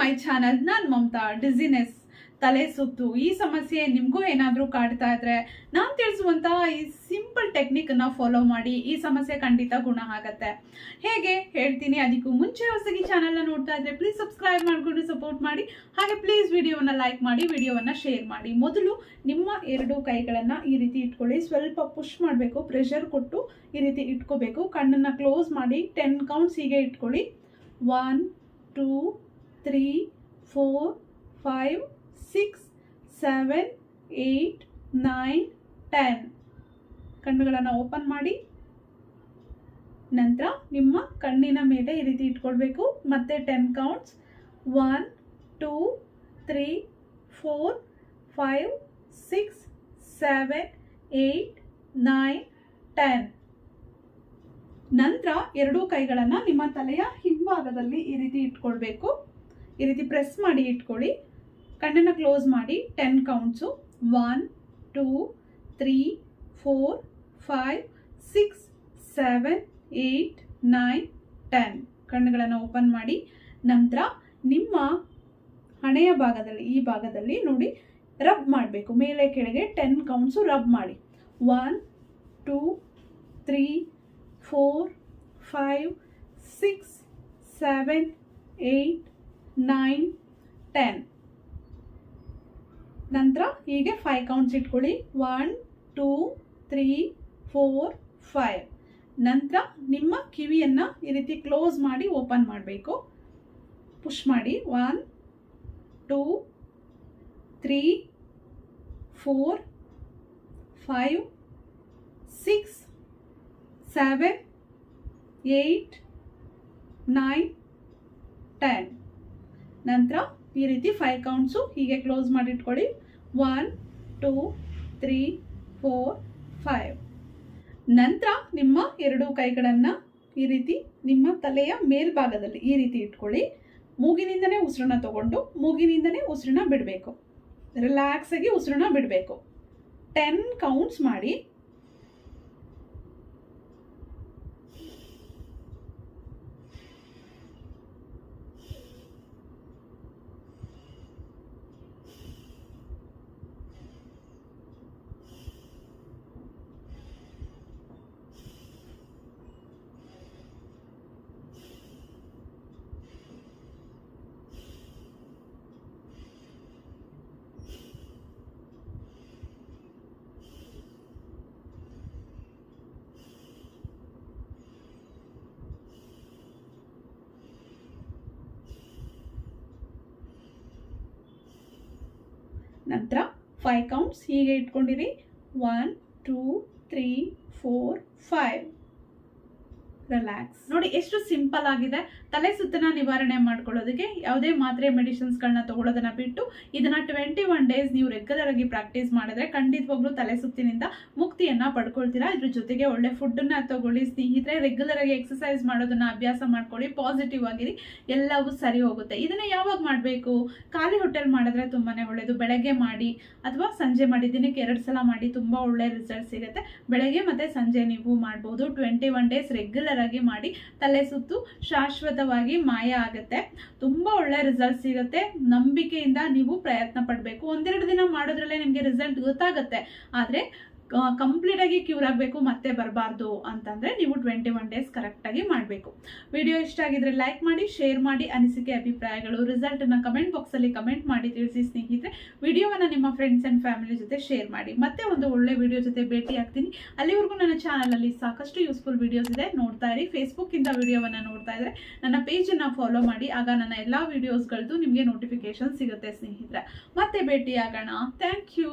My channel, ನಾನು Mamata, dizziness, ತಲೆ ಸುತ್ತು. ಈ ಸಮಸ್ಯೆ ನಿಮಗೂ ಏನಾದರೂ ಕಾಡ್ತಾ ಇದ್ರೆ ನಾನು ತಿಳಿಸುವಂತಹ ಈ ಸಿಂಪಲ್ ಟೆಕ್ನಿಕನ್ನು ಫಾಲೋ ಮಾಡಿ, ಈ ಸಮಸ್ಯೆ ಖಂಡಿತ ಗುಣ ಆಗತ್ತೆ. ಹೇಗೆ? ಹೇಳ್ತೀನಿ. ಅದಕ್ಕೂ ಮುಂಚೆ ಹೊಸಗಿ ಚಾನಲ್ನ ನೋಡ್ತಾ ಇದ್ರೆ ಪ್ಲೀಸ್ ಸಬ್ಸ್ಕ್ರೈಬ್ ಮಾಡಿಕೊಂಡು ಸಪೋರ್ಟ್ ಮಾಡಿ, ಹಾಗೆ ಪ್ಲೀಸ್ ವಿಡಿಯೋವನ್ನ ಲೈಕ್ ಮಾಡಿ, ವಿಡಿಯೋವನ್ನ ಶೇರ್ ಮಾಡಿ. ಮೊದಲು ನಿಮ್ಮ ಎರಡು ಕೈಗಳನ್ನು ಈ ರೀತಿ ಇಟ್ಕೊಳ್ಳಿ. ಸ್ವಲ್ಪ ಪುಷ್ ಮಾಡಬೇಕು ಪ್ರೆಷರ್ ಕೊಟ್ಟು ಈ ರೀತಿ ಇಟ್ಕೋಬೇಕು. ಕಣ್ಣನ್ನು ಕ್ಲೋಸ್ ಮಾಡಿ ಟೆನ್ ಕೌಂಟ್ಸ್ ಹೀಗೆ ಇಟ್ಕೊಳ್ಳಿ. One two three four five six seven eight nine ten ಕಣ್ಣುಗಳನ್ನು ಓಪನ್ ಮಾಡಿ. ನಂತರ ನಿಮ್ಮ ಕಣ್ಣಿನ ಮೇಲೆ ಈ ರೀತಿ ಇಟ್ಕೊಳ್ಬೇಕು. ಮತ್ತೆ ten counts one two three four five six seven eight nine ten ನಂತರ ಎರಡೂ ಕೈಗಳನ್ನು ನಿಮ್ಮ ತಲೆಯ ಹಿಂಭಾಗದಲ್ಲಿ ಈ ರೀತಿ ಇಟ್ಕೊಳ್ಬೇಕು. ಈ ರೀತಿ ಪ್ರೆಸ್ ಮಾಡಿ ಇಟ್ಕೊಳ್ಳಿ. ಕಣ್ಣನ್ನು ಕ್ಲೋಸ್ ಮಾಡಿ ten counts one two three four five six seven eight nine ten ಕಣ್ಣುಗಳನ್ನು ಓಪನ್ ಮಾಡಿ. ನಂತರ ನಿಮ್ಮ ಹಣೆಯ ಭಾಗದಲ್ಲಿ, ಈ ಭಾಗದಲ್ಲಿ ನೋಡಿ ರಬ್ ಮಾಡಬೇಕು. ಮೇಲೆ, ಕೆಳಗೆ ಟೆನ್ ಕೌಂಟ್ಸು ರಬ್ ಮಾಡಿ. One two three four five six seven eight nine, ten. ನಂತರ ಹೀಗೆ ಫೈವ್ ಕೌಂಟ್ಸ್ ಇಟ್ಕೊಳ್ಳಿ. One two three four five ನಂತರ ನಿಮ್ಮ ಕಿವಿಯನ್ನು ಈ ರೀತಿ ಕ್ಲೋಸ್ ಮಾಡಿ ಓಪನ್ ಮಾಡಬೇಕು. ಪುಷ್ ಮಾಡಿ. One two three four five six seven eight nine ten ನಂತರ ಈ ರೀತಿ ಫೈವ್ ಕೌಂಟ್ಸು ಹೀಗೆ close ಮಾಡಿಟ್ಕೊಳ್ಳಿ. One two three four five ನಂತರ ನಿಮ್ಮ ಎರಡು ಕೈಗಳನ್ನು ಈ ರೀತಿ ನಿಮ್ಮ ತಲೆಯ ಮೇಲ್ಭಾಗದಲ್ಲಿ ಈ ರೀತಿ ಇಟ್ಕೊಳ್ಳಿ. ಮೂಗಿನಿಂದನೇ ಉಸಿರನ್ನ ತಗೊಂಡು ಮೂಗಿನಿಂದನೇ ಉಸಿರನ್ನ ಬಿಡಬೇಕು. ರಿಲ್ಯಾಕ್ಸಾಗಿ ಉಸಿರನ್ನ ಬಿಡಬೇಕು. ಟೆನ್ ಕೌಂಟ್ಸ್ ಮಾಡಿ ನಂತರ ಫೈವ್ ಕೌಂಟ್ಸ್ ಹೀಗೆ ಇಟ್ಕೊಂಡಿರಿ. One two three four five relax ನೋಡಿ, ಎಷ್ಟು ಸಿಂಪಲ್ ಆಗಿದೆ. ತಲೆ ಸುತ್ತನ ನಿವಾರಣೆ ಮಾಡ್ಕೊಳ್ಳೋದಕ್ಕೆ ಯಾವುದೇ ಮಾತ್ರೆ ಮೆಡಿಸಿನ್ಸ್ಗಳನ್ನ ತಗೊಳ್ಳೋದನ್ನ ಬಿಟ್ಟು ಇದನ್ನ ಟ್ವೆಂಟಿ ಒನ್ ಡೇಸ್ ನೀವು ರೆಗ್ಯುಲರ್ ಆಗಿ ಪ್ರಾಕ್ಟೀಸ್ ಮಾಡಿದ್ರೆ ಖಂಡಿತವಾಗ್ಲೂ ತಲೆ ಸುತ್ತಿನಿಂದ ಮುಕ್ತಿಯನ್ನ ಪಡ್ಕೊಳ್ತೀರಾ. ಇದ್ರ ಜೊತೆಗೆ ಒಳ್ಳೆ ಫುಡ್ಡನ್ನ ತಗೊಳ್ಳಿ, ಸ್ನೇಹಿತರೆ. ರೆಗ್ಯುಲರ್ ಆಗಿ ಎಕ್ಸಸೈಸ್ ಮಾಡೋದನ್ನ ಅಭ್ಯಾಸ ಮಾಡ್ಕೊಳ್ಳಿ ಪಾಸಿಟಿವ್ ಆಗಿರಿ. ಎಲ್ಲವೂ ಸರಿ ಹೋಗುತ್ತೆ. ಇದನ್ನ ಯಾವಾಗ ಮಾಡಬೇಕು? ಖಾಲಿ ಹೋಟೆಲ್ ಮಾಡಿದ್ರೆ ತುಂಬಾನೇ ಒಳ್ಳೇದು. ಬೆಳಗ್ಗೆ ಮಾಡಿ ಅಥವಾ ಸಂಜೆ ಮಾಡಿ. ದಿನಕ್ಕೆ ಎರಡು ಸಲ ಮಾಡಿ ತುಂಬಾ ಒಳ್ಳೆ ರಿಸಲ್ಟ್ ಸಿಗುತ್ತೆ. ಬೆಳಗ್ಗೆ ಮತ್ತೆ ಸಂಜೆ ನೀವು ಮಾಡ್ಬೋದು. ಟ್ವೆಂಟಿ ಒನ್ ಡೇಸ್ ರೆಗ್ಯುಲರ್ ಆಗಿ ಮಾಡಿ ತಲೆ ಸುತ್ತು ಶಾಶ್ವತವಾಗಿ ಮಾಯ ಆಗುತ್ತೆ. ತುಂಬಾ ಒಳ್ಳೆ ರಿಸಲ್ಟ್ ಸಿಗುತ್ತೆ. ನಂಬಿಕೆಯಿಂದ ನೀವು ಪ್ರಯತ್ನ ಪಡಬೇಕು. ಒಂದೆರಡು ದಿನ ಮಾಡೋದ್ರಲ್ಲೇ ನಿಮಗೆ ರಿಸಲ್ಟ್ ಗೊತ್ತಾಗುತ್ತೆ. ಆದರೆ ಕಂಪ್ಲೀಟ್ ಆಗಿ ಕ್ಯೂರ್ ಆಗಬೇಕು, ಮತ್ತೆ ಬರಬಾರ್ದು ಅಂತಂದ್ರೆ ನೀವು ಟ್ವೆಂಟಿ ಒನ್ ಡೇಸ್ ಕರೆಕ್ಟಾಗಿ ಮಾಡಬೇಕು. ವಿಡಿಯೋ ಇಷ್ಟ ಆಗಿದ್ರೆ ಲೈಕ್ ಮಾಡಿ ಶೇರ್ ಮಾಡಿ, ಅನಿಸಿಕೆ, ಅಭಿಪ್ರಾಯಗಳು ರಿಸಲ್ಟನ್ನು ಕಮೆಂಟ್ ಬಾಕ್ಸಲ್ಲಿ ಕಮೆಂಟ್ ಮಾಡಿ ತಿಳಿಸಿ ಸ್ನೇಹಿತರೆ. ವಿಡಿಯೋವನ್ನ ನಿಮ್ಮ ಫ್ರೆಂಡ್ಸ್ ಆ್ಯಂಡ್ ಫ್ಯಾಮಿಲಿ ಜೊತೆ ಶೇರ್ ಮಾಡಿ. ಮತ್ತೆ ಒಂದು ಒಳ್ಳೆ ವಿಡಿಯೋ ಜೊತೆ ಭೇಟಿ ಆಗ್ತೀನಿ. ಅಲ್ಲಿವರೆಗೂ ನನ್ನ ಚಾನಲಲ್ಲಿ ಸಾಕಷ್ಟು ಯೂಸ್ಫುಲ್ ವಿಡಿಯೋಸ್ ಇದೆ. ನೋಡ್ತಾ ಇರಿ. ಫೇಸ್ಬುಕ್ಕಿಂದ ವಿಡಿಯೋವನ್ನು ನೋಡ್ತಾ ಇದ್ರೆ ನನ್ನ ಪೇಜನ್ನು ಫಾಲೋ ಮಾಡಿ. ಆಗ ನನ್ನ ಎಲ್ಲ ವಿಡಿಯೋಸ್ಗಳದ್ದು ನಿಮಗೆ ನೋಟಿಫಿಕೇಶನ್ ಸಿಗುತ್ತೆ ಸ್ನೇಹಿತರೆ. ಮತ್ತೆ ಭೇಟಿ ಆಗೋಣ ಥ್ಯಾಂಕ್ ಯು